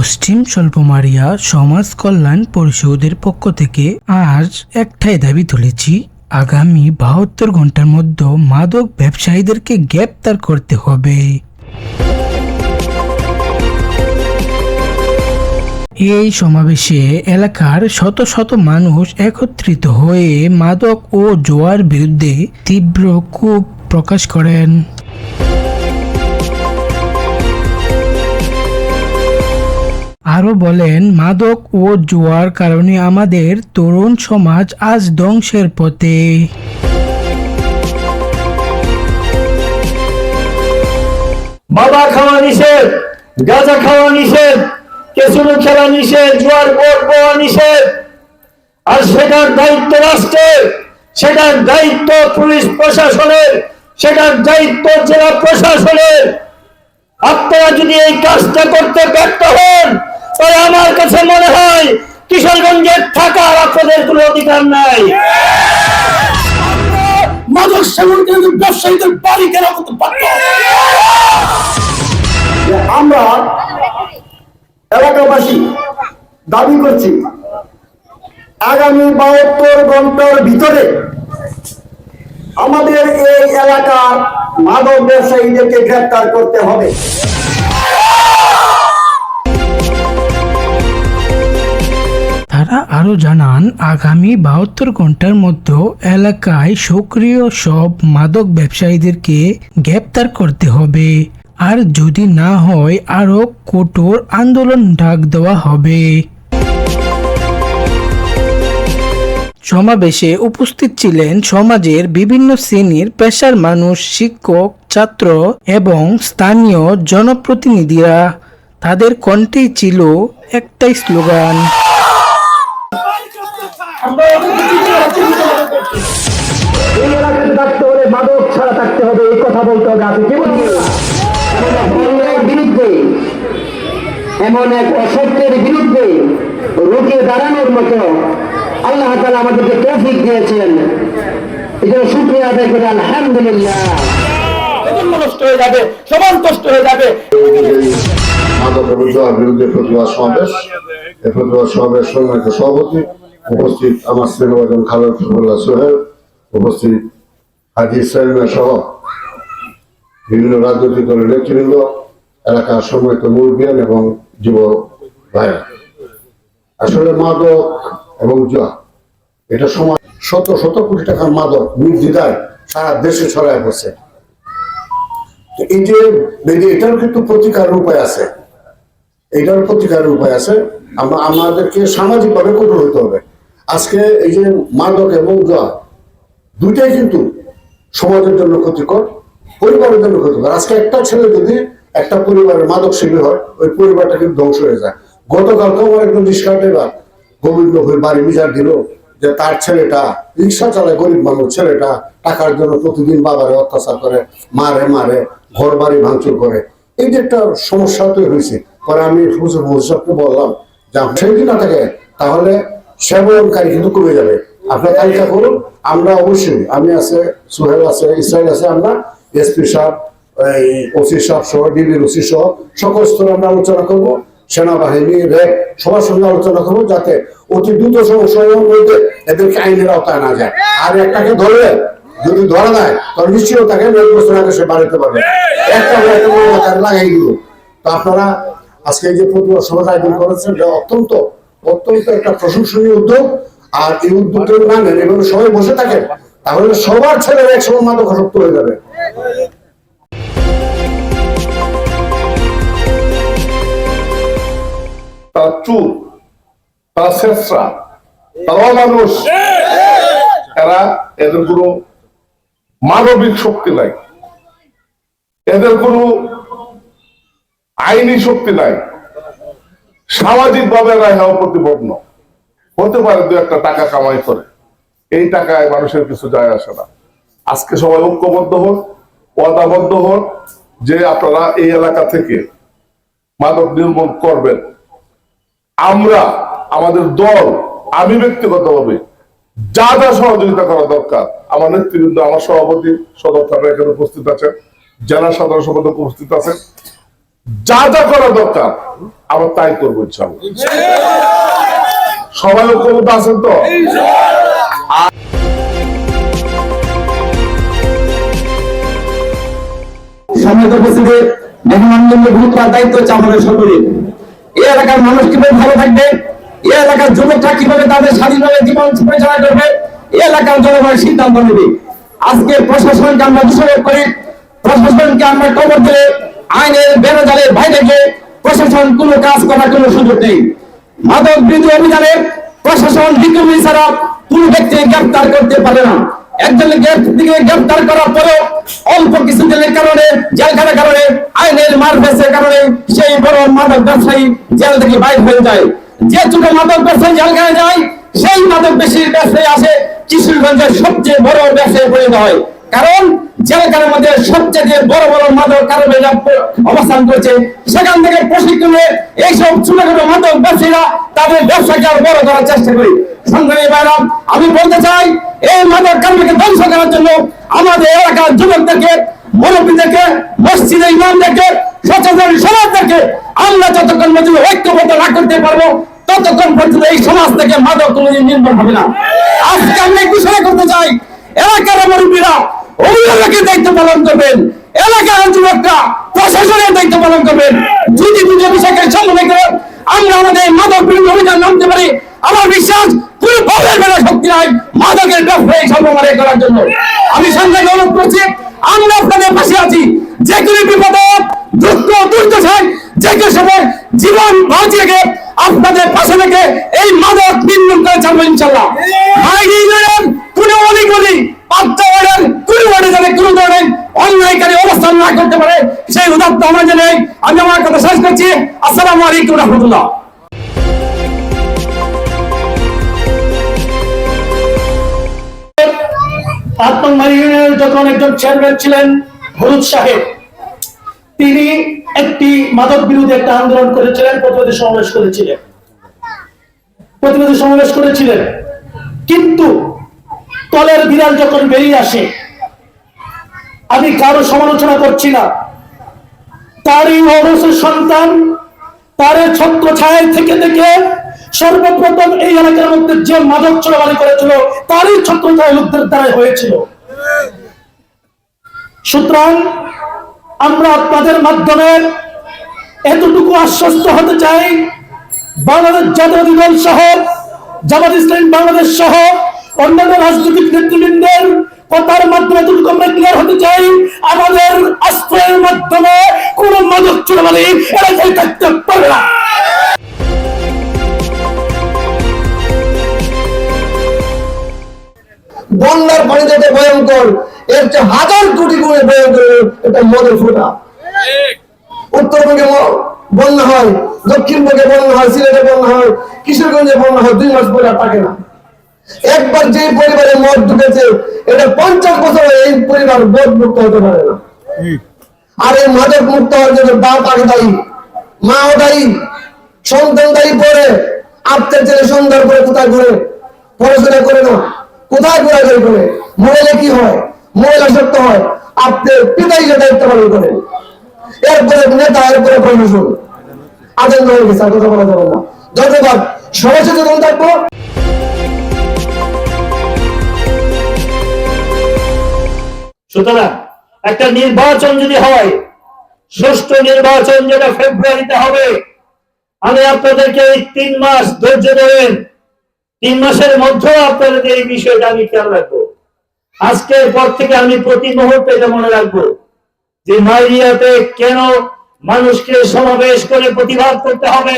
পশ্চিম স্বল্পমারিয়া সমাজ কল্যাণ পরিষদের পক্ষ থেকে আজ একটাই দাবি তুলেছি। আগামী বাহাত্তর ঘণ্টার মধ্যে মাদক ব্যবসায়ীদেরকে গ্রেপ্তার করতে হবে। এই সমাবেশে এলাকার শত শত মানুষ একত্রিত হয়ে মাদক ও জোয়ার বিরুদ্ধে তীব্র ক্ষোভ প্রকাশ করেন। আরও বলেন, মাদক ও জোয়ার কারণে আমাদের তরুণ সমাজ আজ ধ্বংসের পথে। বাবা খাওয়া নিষেধ, গাঁজা খাওয়া নিষেধ কেসুনো খেলা নিষেধ, জোয়ার বোট বোয়া নিষেধ। আর সেটার দায়িত্ব রাষ্ট্রের সেটার দায়িত্ব পুলিশ প্রশাসনের, সেটার দায়িত্ব জেলা প্রশাসনের। আপনারা যদি এই কাজটা করতে ব্যর্থ হন তাহলে আমার কাছে মনে হয় কিশোরগঞ্জের থাকার আপনাদের কোনো অধিকার নাই। মাদক সেবন কিন্তু ব্যবসায়ীদের বাড়ি কেনা করতে পারত আমরা এলাকাবাসী দাবি করছি আগামী বাহাত্তর ঘণ্টার ভিতরে আমাদের এই এলাকার মাদক ব্যবসায়ীদেরকে গ্রেপ্তার করতে হবে। তারা আরও জানান, আগামী বাহাত্তর ঘণ্টার মধ্যে এলাকায় সক্রিয় সব মাদক ব্যবসায়ীদেরকে গ্রেপ্তার করতে হবে। আর যদি না হয় আরও কঠোর আন্দোলন ডাক দেওয়া হবে। সমাবেশে উপস্থিত ছিলেন সমাজের বিভিন্ন শ্রেণির পেশার মানুষ, শিক্ষক, ছাত্র এবং স্থানীয় জনপ্রতিনিধিরা। তাদের কণ্ঠেই ছিল একটাই স্লোগান। এই এলাকায় থাকতে হলে মাদক ছাড়া থাকতে হবে এই কথা বলতে হবে আপনি কি বিরুদ্ধে এমন এক অসত্যের বিরুদ্ধে রুখে দাঁড়ানোর মতো আল্লাহ তালা আমাদেরকে তৌফিক দিয়েছেন। এই জন্য শুক্রিয়া আদায় করে আলহামদুলিল্লাহ। নষ্ট হয়ে যাবে সমান কষ্ট হয়ে যাবে। মাদক বিরুদ্ধে প্রতিবাদ সমাবেশ। এই প্রতিবাদ সমাবেশ সভাপতি উপস্থিত আমার শ্রীনবাদন খালেদ ফতুল্লাহ সোহেল, উপস্থিত হাজি ইসলামিয়া সহ বিভিন্ন রাজনৈতিক দলের নেতৃবৃন্দ, এলাকার সম্মানিত মুরব্বিয়ান এবং যুব ভাইরা আসলে মাদক এবং জুয়া, এটা সমাজ শত শত কোটি টাকার মাদক নির্দ্বিধায় সারা দেশে ছড়ায় পড়ছে। এই যে এটার কিন্তু প্রতিকারের উপায় আছে। এটার প্রতিকারের উপায় আছে। আমরা আমাদেরকে সামাজিকভাবে কঠোর হতে হবে। আজকে এই যে মাদক এবং জুয়া, দুইটাই কিন্তু সমাজের জন্য ক্ষতিকর, পরিবারের জন্য ক্ষতিকর। আজকে একটা ছেলে যদি একটা পরিবারের মাদক সেবী হয়, ওই পরিবারটা কিন্তু ধ্বংস হয়ে যায়। গতকালকে আমার একজন রিক্সা ড্রাইভার গোবিন্দ হয়ে বাড়ি বিচার দিল যে তার ছেলেটা রিক্সা চালায় গরিব মানুষ, ছেলেটা টাকার জন্য প্রতিদিন বাবারে অত্যাচার করে, মারে মারে ঘর বাড়ি ভাঙচুর করে। এই যে একটা সমস্যা তৈরি হয়েছে, পরে আমি হুজুর বললাম যে আপনি যদি না থাকে, তাহলে সেবনকারী কিন্তু কমে যাবে। আপনার তালিকা করুন, আমরা অবশ্যই, আমি আছে, সোহেল আছে ইসরায়েল আছে, আমরা এসপি সাহেব, এই ওসি সাহেব সহ ডিবির ওসি সহ সকল স্তরে আমরা আলোচনা করব। সেনাবাহিনী, র্যাব, সবার সঙ্গে আলোচনা করব যাতে অতি দ্রুত সময়ের মধ্যে এদেরকে আইনের আওতায় না যায়। আর একটাকে ধরলে, যদি ধরা দেয় তাহলে নিশ্চয়ই তাকে এক বছর আগে সে বাড়িতে পারবে। একটা লাগাই দিল। তো আপনারা আজকে এই যে প্রতিবাদ সভা আয়োজন করেছেন, এটা অত্যন্ত অত্যন্ত একটা প্রশংসনীয় উদ্যোগ, আর এই উদ্যোগটা না নেন এবং সবাই বসে থাকেন তাহলে সবার ছেলেরা একসময় মাদকাসক্ত হয়ে যাবে। তারা চুর তারা শেষরা তারাও মানুষ। এরা এদের কোনো মানবিক শক্তি নাই। এদের কোনো আইনি শক্তি নাই। সামাজিক ভাবে এরা হেয় প্রতিপন্ন। হতে পারে দু একটা টাকা কামাই করে। এই টাকায় মানুষের কিছু যায় আসে না। আজকে সবাই ঐক্যবদ্ধ হন, ওয়াদাবদ্ধ হন, যে আপনারা এই এলাকা থেকে মাদক নির্মূল করবেন। আমরা, আমাদের দল, আমি ব্যক্তিগতভাবে যা যা সহযোগিতা করা দরকার, আমার নেতৃবৃন্দ, আমার সভাপতি সদর থানা এখানে উপস্থিত আছেন, জেলা সাধারণ সম্পাদক উপস্থিত আছেন। যা যা করা দরকার আমরা তাই করব ইনশাল্লাহ সবাই ঐক্যবদ্ধ আছেন তো? দায়িত্ব হচ্ছে আমাদের সকলের এই এলাকার মানুষ কীভাবে ভালো থাকবে? এই এলাকার যুবকরা কীভাবে তাদের স্বাধীনভাবে জীবন পরিচালনা করবে? এই এলাকার জনগণের সিদ্ধান্ত নেবে। আজকে প্রশাসনকে আমরা দোষারোপ করি, প্রশাসনকে আমরা কবর দিলে আইনের বেড়াজালের বাইরে প্রশাসন কোনো কাজ করার কোনো সুযোগ নেই। মাদক বিরোধী অভিযানে প্রশাসন বিক্রমী ছাড়া কোন ব্যক্তি গ্রেফতার করতে পারে না। একজনের দিকে গ্রেফতার করার পরেও অল্প কিছু দিনের কারণে, জেলখানার কারণে, আইনের মার ফেসের কারণে সেই বড় মাদক ব্যবসায়ী জেল থেকে বাইর হয়ে যায়। যে ছোট মাদক ব্যবসায়ী জেলখানায় যায়, সেই মাদক বেশি ব্যবসায়ী আসে কিশোরগঞ্জের সবচেয়ে বড় ব্যবসায়ী পরিণত হয়। কারণ জেলখানার মধ্যে সবচেয়ে বড় বড় মাদক কারণে অবস্থান করছে, সেখান থেকে প্রশিক্ষণে এইসব ছোটখাটো মাদক ব্যবসায়ীরা তাদের ব্যবসাকে আরও বড় করার চেষ্টা করি। আমি বলতে চাই, এই মাদক কর্মকে ধ্বংস করার জন্য আমাদের এলাকার যুবকদেরকে, মুরব্বীদেরকে, মসজিদে ইমামদেরকে, সচেতন সমাজদেরকে আমরা যতক্ষণ পর্যন্ত ঐক্যবদ্ধ না করতে পারব, ততক্ষণ পর্যন্ত এই সমাজ থেকে মাদক কোনোদিন নির্ভর হবে না। আজকে আমি ঘোষণা করতে চাই, এলাকার মুরব্বীরা অভিভাবকের দায়িত্ব পালন করবেন। এলাকার যুবকরা প্রশাসনের দায়িত্ব পালন করবেন। যদি দুটো বিষয়কে সামনে করে, আমরা আমাদের মাদক বিরোধী অভিযান নামতে পারি। আমার বিশ্বাস, কোন বলের বেলা শক্তি নাই মাদকের ব্যবসায়ী সর্বমারে করার জন্য। আমি সঙ্গে অনুরোধ করছি, আমরা আপনাদের পাশে আছি। যে কোনো বিপদ, দুঃখ, দুর্দশায়, যে কোনো সময় জীবন বাঁচিয়ে আপনাদের পাশে রেখে এই মাদক নির্মূল করে ছাড়বো ইনশাল্লাহ ভাই কোন অলিগলি পাত্তা ওয়ার্ডের কোন ওয়ার্ডে যাতে কোন ধরনের অন্যায়কারী অবস্থান না করতে পারে, সেই উদাত্ত আমার জন্য আমি আমার কথা শেষ করছি। আসসালামু আলাইকুম রহমতুল্লাহ। তিনি একটি মাদক একটা আন্দোলন করেছিলেন সমাবেশ করেছিলেন। সমাবেশ করেছিলেন। কিন্তু তলের বিড়াল যখন বেরিয়ে আসে আমি কারও সমালোচনা করছি না। তারই অবশ্য সন্তান তারে ছত্র ছায় থেকে থেকে সর্বপ্রথম এই এলাকার মধ্যে যে মাদক চোরাবালি করেছিল, তারই ছত্র ছায় লোকদের দ্বারাই হয়েছিল। সুতরাং আমরা আপনাদের মাধ্যমে এতটুকু আশ্বস্ত হতে চাই, বাংলাদেশ জাতীয় দল সহ, জামাত ইসলাম বাংলাদেশ সহ অন্যান্য রাজনৈতিক নেতৃবৃন্দের কথার মাধ্যমে এতটুকু আমরা ক্লিয়ার হতে চাই, আমাদের আশ্রয়ের মাধ্যমে কোন মাদক চোরাবালি এলাকায় থাকতে পারবে না। বন্যার পানি যাতে ভয়ঙ্কর। এর চেয়ে হাজার কোটি গুণে ভয়ঙ্কর এটা মদের ফোটা। উত্তরবঙ্গে বন্যা হয়, দক্ষিণবঙ্গে বন্যা হয়, সিলেটে বন্যা হয়, কিশোরগঞ্জে বন্যা হয়, দুই মাস পরে আর থাকে না। একবার যে পরিবারে মদ ঢুকেছে এটা পঞ্চাশ বছর এই পরিবার মদ মুক্ত হতে পারে না। আর এই মাদক মুক্ত হওয়ার জন্য বাপ আগে দায়ী মাও দায়ী সন্তান দায়ী পরে আত্মের ছেলে সন্ধ্যার পরে কোথায় ঘুরে? পড়াশোনা করে না। কোথায় ঘোরাঘুরি করে? মোবাইলে কি হয়? মোবাইল আসক্ত হয়। আপনার পিতাই যে দায়িত্ব পালন করে। এরপরে নেতা এরপরে প্রশাসন। আনন্দ হয়ে গেছে আর কথা বলা যাবে না। ধন্যবাদ। সবাই সচেতন থাকব। সুতরাং একটা নির্বাচন যদি হয়, সুষ্ঠু নির্বাচন যেটা ফেব্রুয়ারিতে হবে, আমি আপনাদেরকে এই তিন মাস ধৈর্য দেবেন তিন মাসের মধ্যেও আপনাদের এই বিষয়টা আমি খেয়াল রাখব। আজকের পর থেকে আমি প্রতি মুহূর্তে এটা মনে রাখব যে নাইরিয়াতে কেন মানুষকে সমাবেশ করে প্রতিবাদ করতে হবে?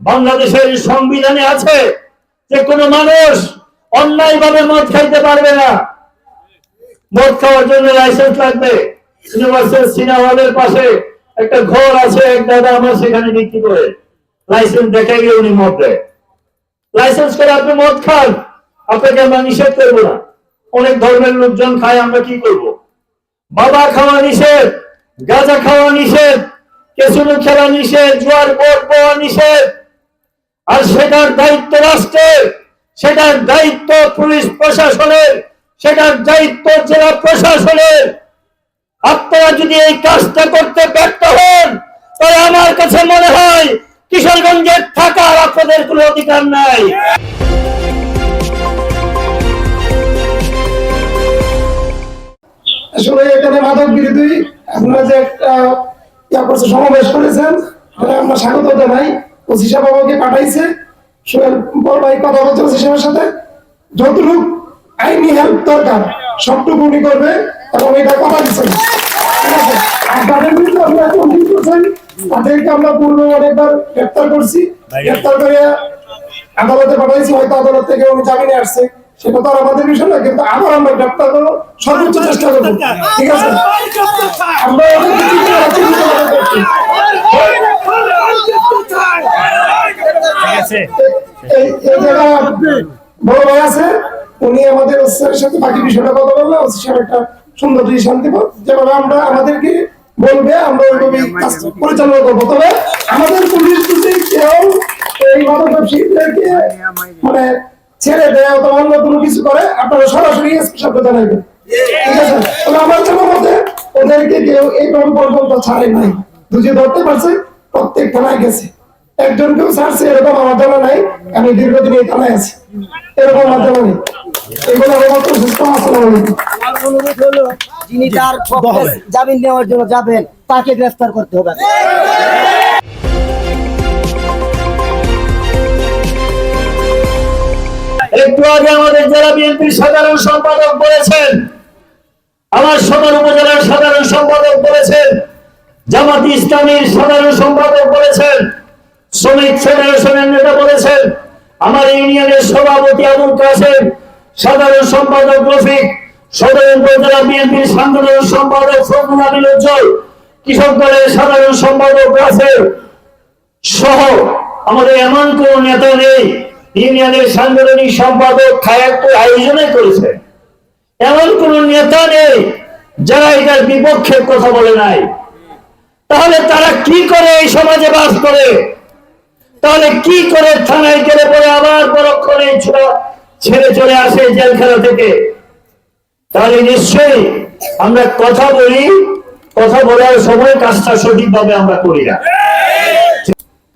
বাংলাদেশের সংবিধানে আছে যে কোনো মানুষ অন্যায়ভাবে মদ খাইতে পারবে না। মদ খাওয়ার জন্য লাইসেন্স লাগবে। ইউনিভার্সাল সিনেমা হলের পাশে একটা ঘর আছে, এক দাদা আমার সেখানে বিক্রি করে। লাইসেন্স দেখে গিয়ে উনি মদ দেয়। লাইসেন্স করে আপনি মদ খান। আপনাকে আমরা নিষেধ করব না। অনেক ধর্মের লোকজন খায়, আমরা কি করব? বাবা খাওয়া নিষেধ, গাঁজা খাওয়া নিষেধ কেসুনো খেলা নিষেধ, জোয়ার বোট পাওয়া নিষেধ। আর সেটার দায়িত্ব রাষ্ট্রের, সেটার দায়িত্ব পুলিশ প্রশাসনের। সেটার দায়িত্ব জেলা প্রশাসনের। আপনারা যদি এই কাজটা করতে ব্যর্থ হন তাই আমার কাছে মনে হয় কিশোরগঞ্জের থাকার আপনাদের কোনো অধিকার নাই। আসলে এখানে মাদক বিরোধী আপনারা যে একটা সমাবেশ করেছেন আমরা স্বাগত জানাই। ওসি সাহেব আমাকে পাঠাইছে। কথা বলছে ওসি সাথে। যতটুকু আইনি হেল্প দরকার সবটুকু উনি করবে এবং এটা কথা দিচ্ছেন। আর তাদের বিরুদ্ধে আপনারা কমপ্লেন করছেন তাদেরকে আমরা পূর্ব অনেকবার গ্রেপ্তার করছি। গ্রেপ্তার করে আদালতে পাঠাইছি হয়তো আদালত থেকে উনি জামিনে আসছে। সেটা তো আমাদের বিষয় না কিন্তু আবার আমরা গ্রেপ্তার করব সর্বোচ্চ চেষ্টা করব। ঠিক আছে? আমরা বড় ভাই আছে। উনি আমাদের ওসির সাথে বাকি বিষয়টা কথা বললে, ওসি একটা সুন্দর ডিসিশন দিব। যেভাবে আমরা আমাদেরকে বলবে, আমরা ওইভাবে পরিচালনা করব। তবে আমাদের পুলিশ যদি কেউ এই মাদক মানে ছেড়ে দেয় অথবা অন্য কোনো কিছু করে, আপনারা সরাসরি সাথে আছে? আমার জানা ওদেরকে কেউ এই রকম পর্যন্ত ছাড়ে নাই। দুজি ধরতে পারছে, প্রত্যেক থানায় গেছে। একজন কেউ ছাড়ছে এরকম আমার জানা নাই। আমি দীর্ঘদিন এই থানায় আছি। এরকম আমার জানা নেই। এগুলো যিনি তার জামিন নেওয়ার জন্য যাবেন তাকে গ্রেফতার করতে হবে। একটু আগে আমাদের জেলা বিএনপির সাধারণ সম্পাদক বলেছেন আমার সদর উপজেলার সাধারণ সম্পাদক বলেছেন জামাত ইসলামীর সাধারণ সম্পাদক বলেছেন শ্রমিক ফেডারেশনের নেতা বলেছেন, আমার ইউনিয়নের সভাপতি আবুল কাসেম সাধারণ সম্পাদক রফিক, সদর সাংগঠনিক সম্পাদক আয়োজনে করেছে। এমন কোন নেতা নেই যারা এটার বিপক্ষে কথা বলে নাই। তাহলে তারা কি করে এই সমাজে বাস করে? তাহলে কি করে থানায় গেলে পরে আবার পরক্ষণে ছেড়ে চলে আসে জেলখানা থেকে? তাহলে নিশ্চয়ই আমরা কথা বলি, কথা বলার সময় কাজটা সঠিকভাবে আমরা করি না।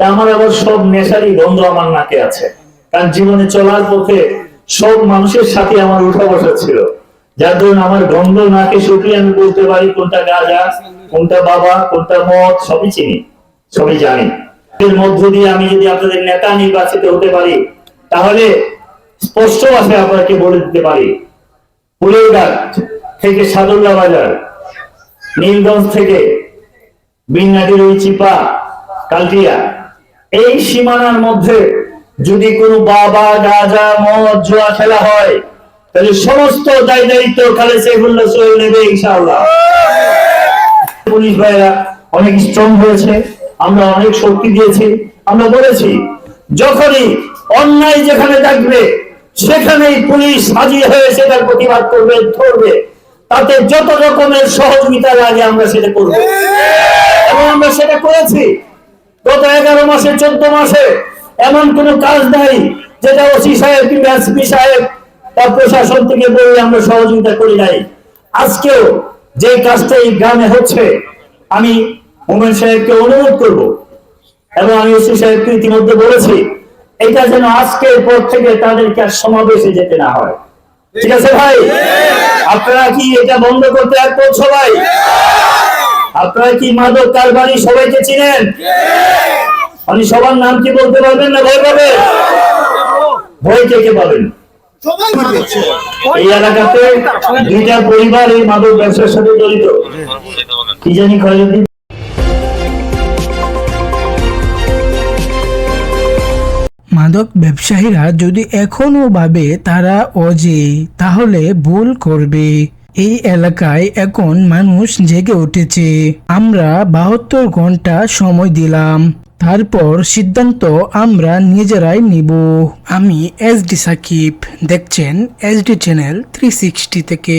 আমার আবার সব নেশারই গন্ধ আমার নাকে আছে। কারণ জীবনে চলার পথে সব মানুষের সাথে আমার উঠা বসা ছিল। যার ধরুন আমার গন্ধ নাকে শুকিয়ে আমি বলতে পারি কোনটা গাঁজা, কোনটা বাবা, কোনটা মদ, সবই চিনি, সবই জানি। এর মধ্য দিয়ে আমি যদি আপনাদের নেতা নির্বাচিত হতে পারি, তাহলে স্পষ্ট ভাষায় আপনাকে বলে দিতে পারি। ফুলেরঘাট থেকে সাদুল্লা বাজার, নীলগঞ্জ থেকে বিন্নাটির ওই চিপা, কালটিয়া, এই সীমানার মধ্যে যদি কোনো বাবা গাজা মদ, জুয়া খেলা হয়, তাহলে সমস্ত দায় দায়িত্ব খালে সেফুল্লাহ সোহেল নেবে ইনশাআল্লাহ। পুলিশ ভাইরা অনেক স্ট্রং হয়েছে। আমরা অনেক শক্তি দিয়েছি, আমরা বলেছি, যখনই অন্যায় যেখানে থাকবে, সেখানেই পুলিশ হাজির হয়ে সেটার প্রতিবাদ করবে, ধরবে। তাতে যত রকমের সহযোগিতা লাগে আমরা সেটা করব। এবং আমরা সেটা করেছি। গত এগারো মাসে, চোদ্দ মাসে এমন কোন কাজ নাই, যেটা ওসি সাহেব কিংবা এসপি সাহেব তার প্রশাসন থেকে বলে আমরা সহযোগিতা করি নাই। আজকেও যে কাজটা এই গ্রামে হচ্ছে, আমি মোমেন সাহেবকে অনুরোধ করব এবং আমি ওসি সাহেবকে ইতিমধ্যে বলেছি এটা যেন আজকের পর থেকে তাদেরকে আর সমাবেশে যেতে না হয়। ঠিক আছে ভাই? আপনারা কি এটা বন্ধ করতে একমত সবাই আপনারা কি মাদক কারবারি সবাইকে চিনেন? আপনি সবার নাম কি বলতে পারবেন না ভয় পাবে ভয় কে কে পাবেন? এই এলাকাতে দুইটা পরিবার এই মাদক ব্যবসার সাথে জড়িত। কি জানি ক্ষয়ক্ষতি মাদক ব্যবসায়ীরা যদি এখনও ভাবে তারা অজে তাহলে ভুল করবে। এই এলাকায় এখন মানুষ জেগে উঠেছে। আমরা বাহাত্তর ঘণ্টা সময় দিলাম। তারপর সিদ্ধান্ত আমরা নিজেরাই নিব। আমি এস ডি সাকিব। দেখছেন S D channel three sixty থেকে।